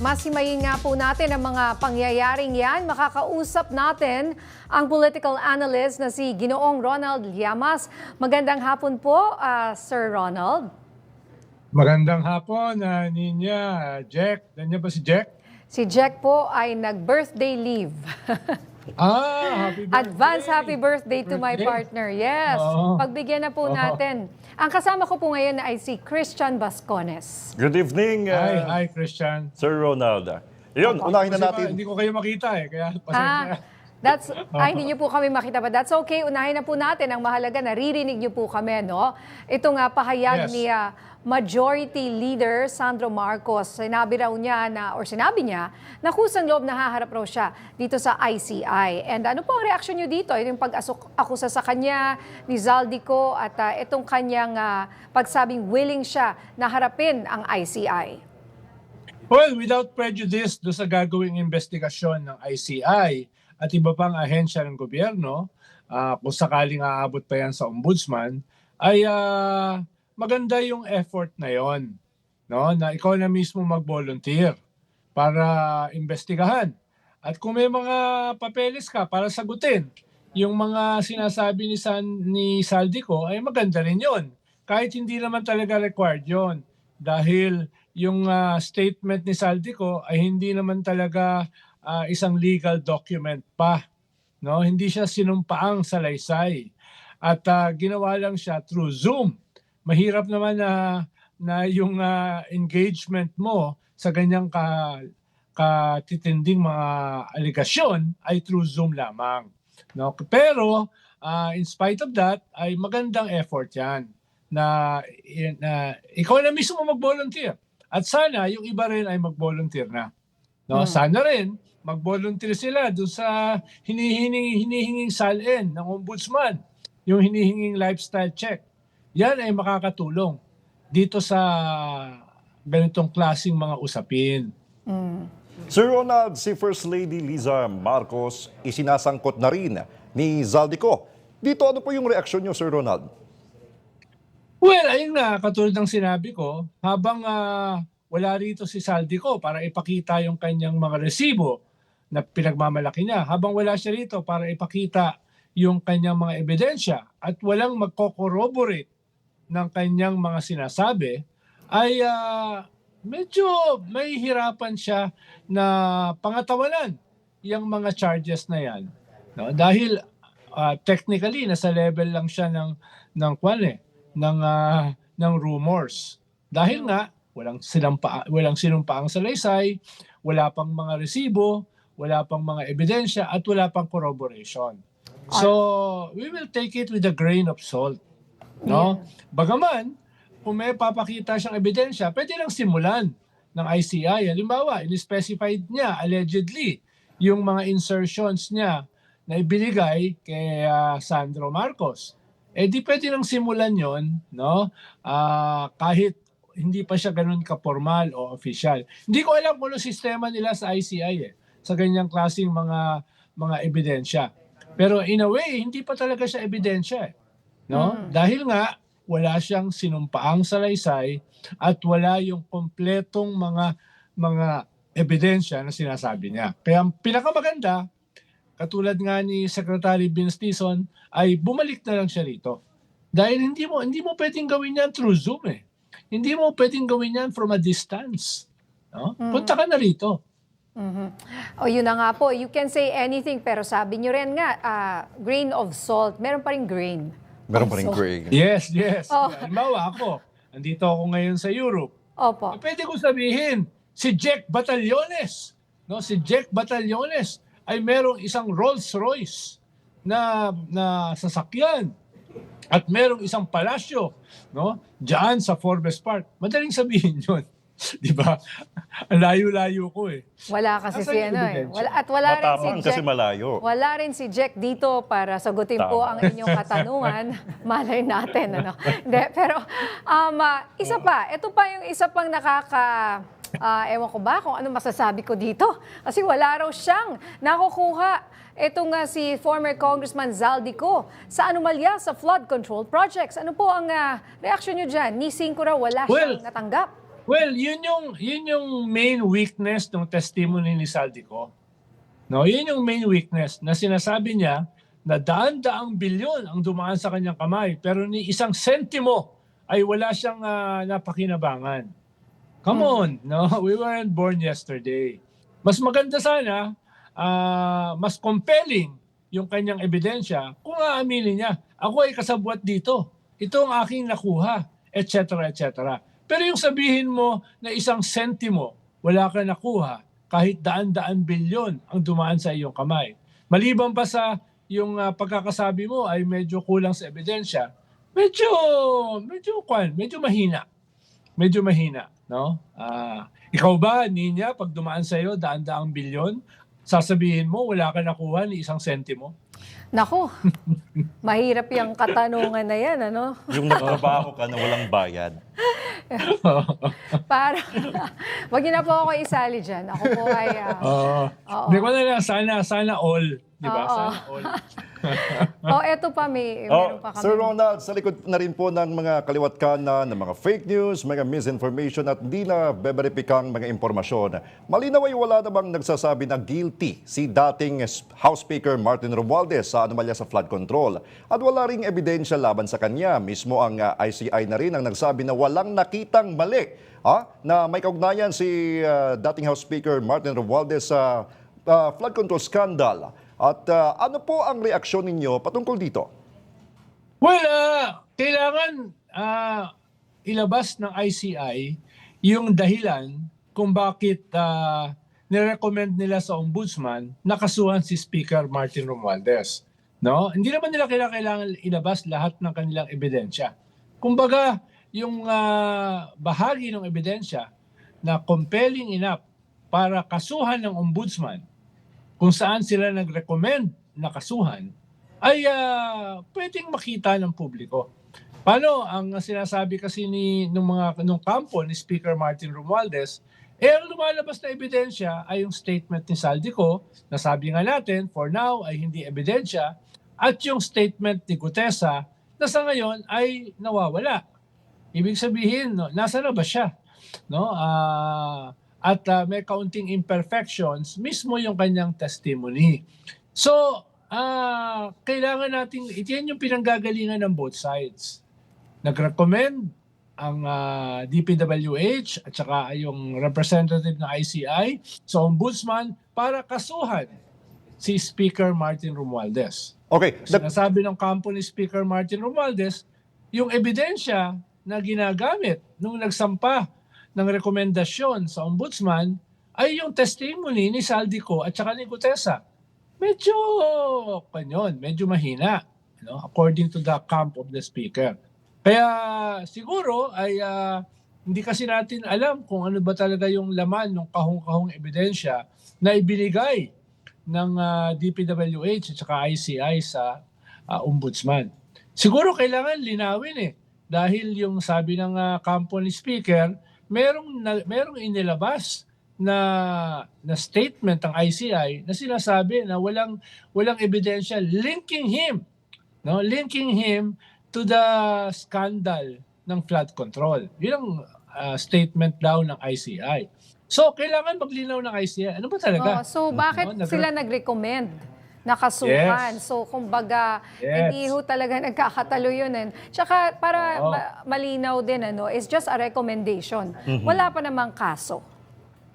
Masimayin nga po natin ang mga pangyayaring yan. Makakausap natin ang political analyst na si Ginoong Ronald Llamas. Magandang hapon po, ah, Sir Ronald. Magandang hapon, uh, Ninya, Jack. Nandiyan ba si Jack? Si Jack po ay nag-birthday leave. Ah, happy birthday. Advance happy birthday to my Birthday. partner. Yes. Oo. Pagbigyan na po Oo. natin. Ang kasama ko po ngayon ay si Christian Bascones. Good evening, Hi, uh, hi, Christian. Sir Ronald. Yun, unahin Kasi na ba, natin. hindi ko kayo makita eh, kaya Ah, pasensya. That's, ay, hindi niyo po kami makita pa. That's okay. Unahin na po natin. Ang mahalaga, naririnig niyo po kami, no? Ito nga pahayag Yes. ni ah, Majority Leader Sandro Marcos. Sinabi raw niya na, or sinabi niya, na kusang loob nahaharap raw siya dito sa ICI. And ano po ang reaction niyo dito? Ito yung pag-akusa sa kanya ni Zaldico at ah, itong kanyang ah, pagsabing willing siya na harapin ang ICI. Well, without prejudice do sa gagawing investigasyon ng ICI at iba pang ahensya ng gobyerno, ah, kung sakaling aabot pa yan sa ombudsman, ay ah, maganda yung effort na yon, no? Na ikaw na mismo mag-volunteer para investigahan. At kung may mga papeles ka para sagutin yung mga sinasabi ni San ni Saldico ay maganda rin 'yon. Kahit hindi naman talaga required 'yon dahil yung ah, statement ni Saldico ay hindi naman talaga ah, isang legal document pa, no? Hindi siya sinumpaang salaysay. At ah, ginawa lang siya through Zoom. Mahirap naman na na yung ah, engagement mo sa ganyang ka katitinding mga aligasyon ay through Zoom lamang. No? Pero ah, in spite of that ay magandang effort 'yan na, na ikaw na mismo mag-volunteer. At sana yung iba rin ay mag-volunteer na. No, Hmm. sana rin mag-volunteer sila doon sa hinihining hinihinging salin ng ombudsman, yung hinihinging lifestyle check. Yan ay makakatulong dito sa ganitong klasing mga usapin. Mm. Sir Ronald, si First Lady Liza Marcos isinasangkot na rin ni Zaldico. Dito ano po yung reaksyon niyo, Sir Ronald? Well, ayun nga, katulad ng sinabi ko, habang ah, wala rito si Saldico para ipakita yung kanyang mga resibo na pinagmamalaki niya, habang wala siya rito para ipakita yung kanyang mga ebidensya at walang magko-corroborate ng kanyang mga sinasabi, ay ah, medyo may hirapan siya na pangatawanan yung mga charges na yan. No? Dahil ah, technically, nasa level lang siya ng, ng kwan eh, ng ah, ng rumors. Dahil nga walang sinampa walang sinumpaang salaysay, wala pang mga resibo, wala pang mga ebidensya at wala pang corroboration. So, we will take it with a grain of salt. No? Bagaman, kung may papakita siyang ebidensya, pwede lang simulan ng ICI. Halimbawa, in-specified niya, allegedly, yung mga insertions niya na ibinigay kay ah, Sandro Marcos. Eh di pwede lang simulan yon, no? Ah, kahit hindi pa siya ganun ka-formal o official. Hindi ko alam kung ano sistema nila sa ICI eh, sa ganyang klaseng mga mga ebidensya. Pero in a way, hindi pa talaga siya ebidensya eh. No? Dahil nga wala siyang sinumpaang salaysay at wala yung kompletong mga mga ebidensya na sinasabi niya. Kaya ang pinakamaganda, katulad nga ni Secretary Vince Tison, ay bumalik na lang siya rito. Dahil hindi mo hindi mo pwedeng gawin yan through Zoom eh. Hindi mo pwedeng gawin yan from a distance. No? Punta ka na rito. Mhm. O yun na nga po, you can say anything pero sabi nyo rin nga, ah, grain of salt, meron pa rin grain. Meron pa rin So- Craig. Yes, yes. Oh. Halimbawa ako, andito ako ngayon sa Europe. Opo. Eh, Pwede ko sabihin, si Jack Batallones, no, si Jack Batallones ay merong isang Rolls Royce na na sasakyan at merong isang palasyo, no, diyan sa Forbes Park. Madaling sabihin 'yon. 'Di ba? Ang layo-layo ko eh. Wala kasi Nasaan si yung ano eh. ebidensya? Wala, at wala rin si Matapang Jack. kasi malayo. Wala rin si Jack dito para sagutin po Tama. ang inyong katanungan. Malay natin, ano. Hindi, pero um, ah, isa pa, ito pa yung isa pang nakaka... ah, ewan ko ba kung ano masasabi ko dito. Kasi wala raw siyang nakukuha. Ito nga si former Congressman Zaldico sa anomalya sa flood control projects. Ano po ang ah, reaction nyo dyan? Ni Cinco raw wala Well, siyang natanggap. Well, yun yung yun yung main weakness ng testimony ni Saldico. No, yun yung main weakness na sinasabi niya na daan-daang bilyon ang dumaan sa kanyang kamay pero ni isang sentimo ay wala siyang ah, napakinabangan. Come on, no? We weren't born yesterday. Mas maganda sana, ah, mas compelling yung kanyang ebidensya kung aaminin niya, ako ay kasabwat dito. Ito ang aking nakuha, etc. etc. Pero yung sabihin mo na isang sentimo, wala ka nakuha, kahit daan-daan bilyon ang dumaan sa iyong kamay. Maliban pa sa yung ah, pagkakasabi mo ay medyo kulang sa ebidensya, medyo, medyo, kwan, medyo mahina. Medyo mahina, no? Ah, ikaw ba, Ninya, pag dumaan sa iyo daan-daang bilyon, sasabihin mo wala ka nakuha ni isang sentimo? Nako, mahirap yung katanungan na yan, ano? Yung nagtrabaho ka na walang bayad. Para, wag niyo na po ako isali dyan. Ako po ay, Oo. Oo. Hindi ko na lang, sana, sana all. Di ba? Oo. Sana all. oh, eto pa, may, Oh, meron pa kami. Sir Ronald, sa likod na rin po ng mga kaliwat kanan, ng mga fake news, mga misinformation at di na beberipikang mga impormasyon. Malinaw ay wala namang nagsasabi na guilty si dating House Speaker Martin Romualdez sa anomalya sa flood control. At wala ring ebidensya laban sa kanya. Mismo ang ah, ICI na rin ang nagsabi na walang nakitang mali ah, na may kaugnayan si ah, dating House Speaker Martin Romualdez sa ah, flood control scandal. At ah, ano po ang reaksyon ninyo patungkol dito? Well, ah, kailangan ah, ilabas ng ICI yung dahilan kung bakit uh, nirecommend nila sa ombudsman na kasuhan si Speaker Martin Romualdez. No? Hindi naman nila kailangan, ilabas lahat ng kanilang ebidensya. Kumbaga, yung ah, bahagi ng ebidensya na compelling enough para kasuhan ng ombudsman kung saan sila nag-recommend na kasuhan, ay ah, pwedeng makita ng publiko. Paano ang sinasabi kasi ni nung mga nung kampo ni Speaker Martin Romualdez, eh ang lumalabas na ebidensya ay yung statement ni Saldico na sabi nga natin for now ay hindi ebidensya at yung statement ni Gutesa na sa ngayon ay nawawala. Ibig sabihin, no, nasa na ba siya? No? Ah, at ah, may kaunting imperfections mismo yung kanyang testimony. So, ah kailangan nating, yan yung pinanggagalingan ng both sides. Nag-recommend ang ah, DPWH at saka yung representative ng ICI sa ombudsman para kasuhan si Speaker Martin Romualdez. Okay, nag- Sinasabi ng kampo ni Speaker Martin Romualdez, yung ebidensya na ginagamit nung nagsampa ng rekomendasyon sa ombudsman ay yung testimony ni Saldico at saka ni Gutesa. Medyo, kanyon, medyo mahina, no? according to the camp of the speaker. Kaya siguro ay ah, hindi kasi natin alam kung ano ba talaga yung laman ng kahong-kahong ebidensya na ibinigay ng ah, DPWH at saka ICI sa ah, ombudsman. Siguro kailangan linawin eh dahil yung sabi ng kampo ni speaker, merong na, merong inilabas na na statement ng ICI na sinasabi na walang walang ebidensya linking him no linking him to the scandal ng flood control. Yun ang ah, statement daw ng ICI. So, kailangan maglinaw ng ICI. Ano ba talaga? Oh, so bakit No, nag- sila nag-recommend na kasuhan? Yes. So kumbaga, Yes. hindi ho talaga nagkakatalo yun. eh. Tsaka para Oo. ma- malinaw din, ano, is just a recommendation. Mhm. Wala pa namang kaso.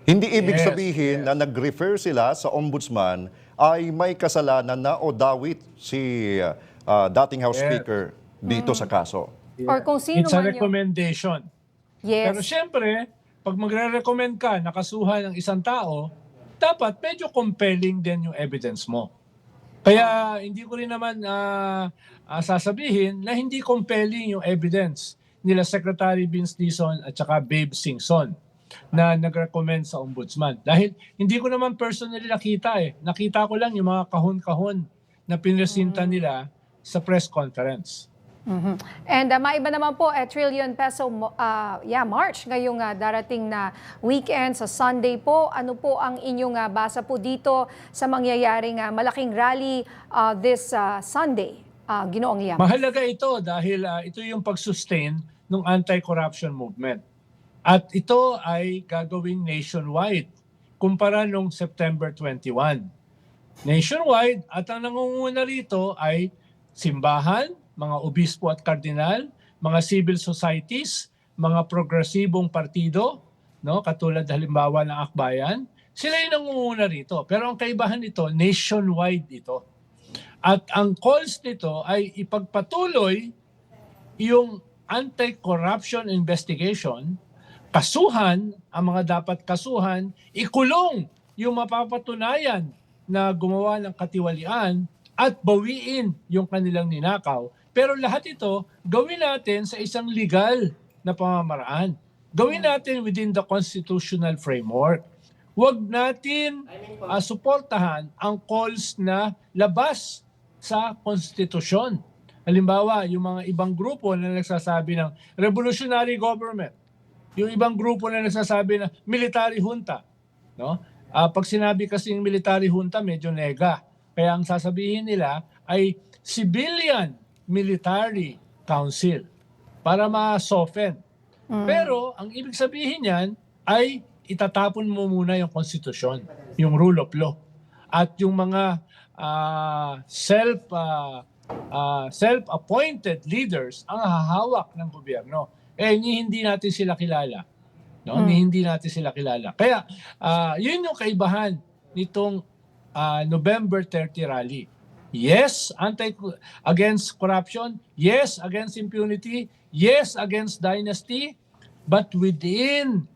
Hindi ibig Yes, sabihin na nag-refer sila sa ombudsman ay may kasalanan na o dawit si ah, dating House Yes. Speaker dito Mm. sa kaso. Or kung sino It's a man yung- recommendation. Yes. Pero siyempre, pag magre-recommend ka na kasuhan ng isang tao, dapat medyo compelling din yung evidence mo. Kaya hindi ko rin naman ah, ah, sasabihin na hindi compelling yung evidence nila Secretary Vince Dizon at saka Babe Singson na nag-recommend sa ombudsman. Dahil hindi ko naman personally nakita eh. Nakita ko lang yung mga kahon-kahon na pinresinta nila sa press conference. Mhm. And uh, maiba naman po, eh, trillion peso ah, yeah, March ngayong ah, darating na weekend sa Sunday po. Ano po ang inyong ah, basa po dito sa mangyayaring ah, malaking rally ah, this ah, Sunday, ah, Ginoong Liam? Mahalaga ito dahil ah, ito yung pag-sustain ng anti-corruption movement. At ito ay gagawing nationwide kumpara nung September 21. Nationwide at ang nangunguna rito ay simbahan, mga obispo at kardinal, mga civil societies, mga progresibong partido, no, katulad halimbawa ng Akbayan, sila yung nangunguna rito. Pero ang kaibahan nito, nationwide ito. At ang calls nito ay ipagpatuloy yung anti-corruption investigation, kasuhan ang mga dapat kasuhan, ikulong yung mapapatunayan na gumawa ng katiwalian at bawiin yung kanilang ninakaw. Pero lahat ito, gawin natin sa isang legal na pamamaraan. Gawin natin within the constitutional framework. Huwag natin ah, suportahan ang calls na labas sa konstitusyon. Halimbawa, yung mga ibang grupo na nagsasabi ng revolutionary government, yung ibang grupo na nagsasabi na military junta, no? Ah, pag sinabi kasing military junta, medyo nega. Kaya ang sasabihin nila ay civilian military council para ma-soften. Pero ang ibig sabihin niyan ay itatapon mo muna yung konstitusyon, yung rule of law. At yung mga ah, self ah, ah, self-appointed leaders ang hahawak ng gobyerno. Eh ni hindi natin sila kilala. No, ni hindi natin sila kilala. Kaya ah, yun yung kaibahan nitong ah, November 30 rally. Yes, anti against corruption. Yes, against impunity. Yes, against dynasty. But within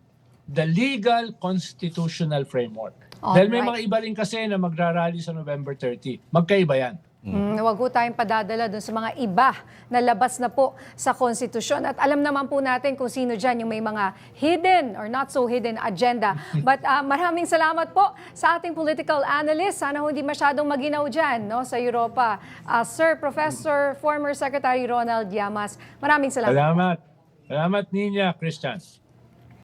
the legal constitutional framework. Dahil may mga iba rin kasi na magrarally sa November 30. Magkaiba yan. Mm, huwag po tayong padadala dun sa mga iba na labas na po sa konstitusyon. At alam naman po natin kung sino dyan yung may mga hidden or not so hidden agenda. But ah, maraming salamat po sa ating political analyst. Sana hindi masyadong maginaw dyan no, sa Europa. Ah, Sir Professor, former Secretary Ronald Llamas, maraming salamat. Salamat. Salamat, Ninya Christian.